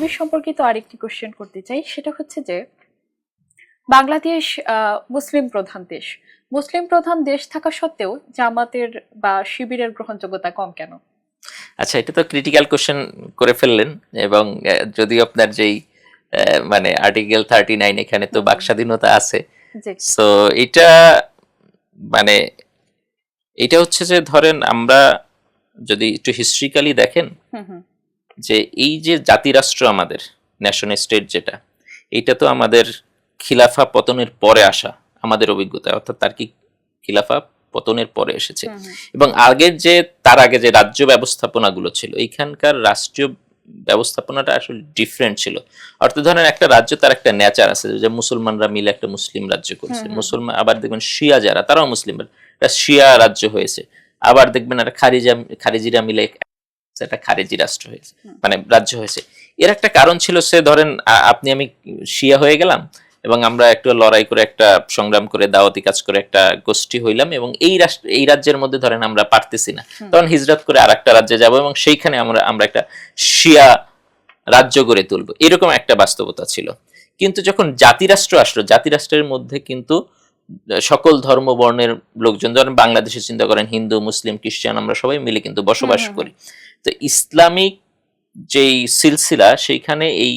বাংলাদেশ সম্পর্কিত আরেকটি কোশ্চেন করতে চাই। সেটা হচ্ছে যে বাংলাদেশ মুসলিম প্রধান দেশ। মুসলিম প্রধান দেশ থাকা সত্ত্বেও জামাতের বা শিবিরের গ্রহণযোগ্যতা কম কেন? আচ্ছা এটা তো ক্রিটিক্যাল কোশ্চেন করে ফেললেন এবং যদি আপনার যেই মানে আর্টিকেল থার্টি নাইন এখানে তো হুম। বাক স্বাধীনতা আছে। সো এটা মানে এটা হচ্ছে যে ধরেন আমরা যদি একটু হিস্ট্রিক্যালি দেখেন হুম হুম। যে এই যে জাতিরাষ্ট্র আমাদের ন্যাশনাল স্টেট যেটা এইটা তো আমাদের খিলাফা পতনের পরে আসা আমাদের অভিজ্ঞতা অর্থাৎ তার কি খিলাফা পতনের পরে এসেছে। এবং আগের যে তার আগে যে রাজ্য ব্যবস্থাপনাগুলো ছিল এইখানকার রাষ্ট্রীয় ব্যবস্থাপনাটা আসলে ডিফারেন্ট ছিল অর্থাৎ ধরেন একটা রাজ্য তার একটা নেচার আছে যে মুসলমানরা মিলে একটা মুসলিম রাজ্য করেছে। মুসলমান আবার দেখবেন শিয়া যারা তারাও মুসলিম একটা শিয়া রাজ্য হয়েছে আবার দেখবেন একটা খারিজা খারিজিরা মিলে একটা খারেজি রাষ্ট্র হয়েছে মানে রাজ্য হয়েছে। এর একটা কারণ ছিল সে ধরেন আপনি আমি শিয়া হয়ে গেলাম এবং আমরা একটু লড়াই করে একটা সংগ্রাম করে দাওয়াতি কাজ করে একটা গোষ্ঠী হইলাম এবং এই রাষ্ট্র এই রাজ্যের মধ্যে ধরেন আমরা পারতেছি না। তখন হিজরত করে আর একটা রাজ্যে যাব এবং সেইখানে আমরা আমরা একটা শিয়া রাজ্য গড়ে তুলবো। এরকম একটা বাস্তবতা ছিল। কিন্তু যখন জাতিরাষ্ট্র আসলো জাতিরাষ্ট্রের মধ্যে কিন্তু সকল ধর্ম বর্ণের লোকজন ধরেন বাংলাদেশে চিন্তা করেন হিন্দু মুসলিম খ্রিস্টান আমরা সবাই মিলে কিন্তু বসবাস করি। তো ইসলামিক যেই সিলসিলা সেইখানে এই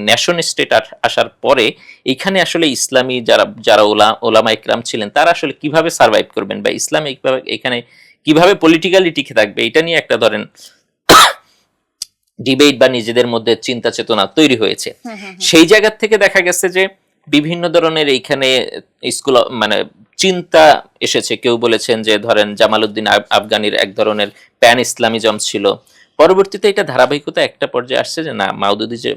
ন্যাশন স্টেট আসার পরে এইখানে আসলে ইসলামী যারা যারা ওলা ওলামা ইকরাম ছিলেন তারা আসলে কীভাবে সার্ভাইভ করবেন বা ইসলামিকভাবে এখানে কীভাবে পলিটিক্যালি টিকে থাকবে এটা নিয়ে একটা ধরেন ডিবেট বা নিজেদের মধ্যে চিন্তা চেতনা তৈরি হয়েছে হুম হুম হুম। সেই জায়গা থেকে দেখা গেছে যে বিভিন্ন ধরনের এইখানে স্কুল মানে চিন্তা এসেছে। কেউ বলেছেন যে, ধরেন জামালউদ্দিন আফ- আফগানির এক ধরনের প্যান ইসলামিজম ছিল। পরবর্তীতে এটা ধারাবাহিকতা একটা পর্যায়ে আসছে যে, না মাউদুদি যে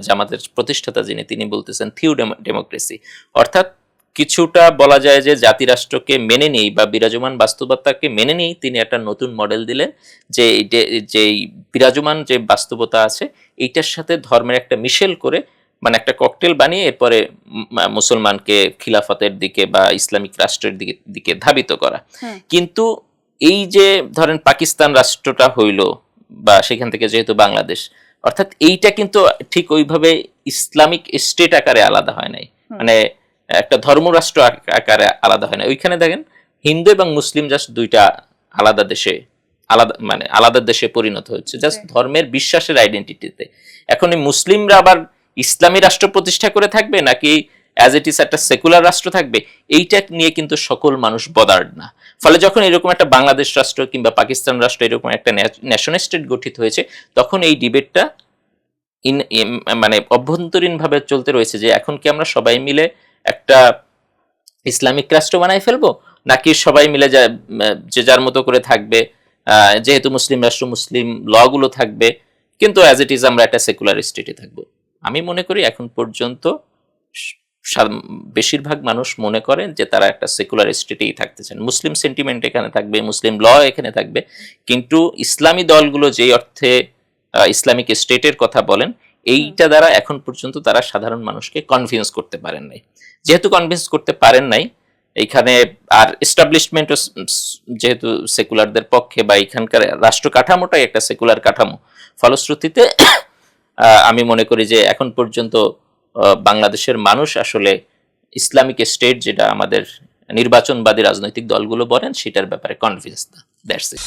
জামাতের প্রতিষ্ঠাতা যিনি, তিনি বলতেছেন থিউ ডেমোক্রেসি। অর্থাৎ কিছুটা বলা যায় যে, জাতিরাষ্ট্রকে মেনে নেই বা বিরাজমান বাস্তবতাকে মেনে নেই তিনি একটা নতুন মডেল দিলেন যে, এই যে- যে বিরাজমান যে বাস্তবতা আছে, এইটার সাথে ধর্মের একটা মিশেল করে মানে একটা ককটেল বানিয়ে এরপরে মুসলমানকে খিলাফতের দিকে বা ইসলামিক রাষ্ট্রের দিকে দিকে ধাবিত করা। কিন্তু এই যে ধরেন পাকিস্তান রাষ্ট্রটা হইল বা সেখান থেকে যেহেতু বাংলাদেশ অর্থাৎ এইটা কিন্তু ঠিক ওইভাবে ইসলামিক স্টেট আকারে আলাদা হয় নাই। মানে একটা ধর্মরাষ্ট্র আক- আকারে আলাদা হয় না ওইখানে দেখেন হিন্দু এবং মুসলিম জাস্ট দুইটা আলাদা দেশে আলাদা মানে আলাদা দেশে পরিণত হচ্ছে। জাস্ট ধর্মের বিশ্বাসের আইডেন্টিটিতে এখন এই মুসলিমরা আবার ইসলামী রাষ্ট্র প্রতিষ্ঠা করে থাকবে নাকি অ্যাজ ইট ইস একটা সেকুলার রাষ্ট্র থাকবে? এইটা নিয়ে কিন্তু সকল মানুষ বদার্ড না। ফলে যখন এরকম একটা বাংলাদেশ রাষ্ট্র কিংবা পাকিস্তান রাষ্ট্র এরকম একটা ন্যাশন স্টেট গঠিত হয়েছে, তখন এই ডিবেটটা ইন মানে অভ্যন্তরীণভাবে চলতে রয়েছে যে এখন কি আমরা সবাই মিলে একটা ইসলামিক রাষ্ট্র বানাই ফেলব? নাকি সবাই মিলে যা, যে যার মতো করে থাকবে যেহেতু মুসলিম রাষ্ট্র, মুসলিম লগুলো থাকবে, কিন্তু অ্যাজ ইট ইজ আমরা একটা সেকুলার স্টেটে থাকব। আমি মনে করি এখন পর্যন্ত বেশিরভাগ মানুষ মনে করেন যে তারা একটা সেকুলার স্টেটেই থাকতে চান মুসলিম সেন্টিমেন্ট এখানে থাকবে মুসলিম ল এখানে থাকবে। কিন্তু ইসলামী দলগুলো যেই অর্থে ইসলামিক স্টেটের কথা বলেন এইটা দ্বারা এখন পর্যন্ত তারা সাধারণ মানুষকে কনভিন্স করতে পারেন নাই। যেহেতু কনভিন্স করতে পারেন নাই এইখানে আর এস্টাবলিশমেন্ট যেহেতু সেকুলারদের পক্ষে বা এখানকার রাষ্ট্র কাঠামোটাই একটা সেকুলার কাঠামো ফলশ্রুতিতে আমি মনে করি যে এখন পর্যন্ত বাংলাদেশের মানুষ আসলে ইসলামিক স্টেট যেটা আমাদের নির্বাচনবাদী রাজনৈতিক দলগুলো বলেন, সেটার ব্যাপারে কনফিডেন্স দ্যাটস ইট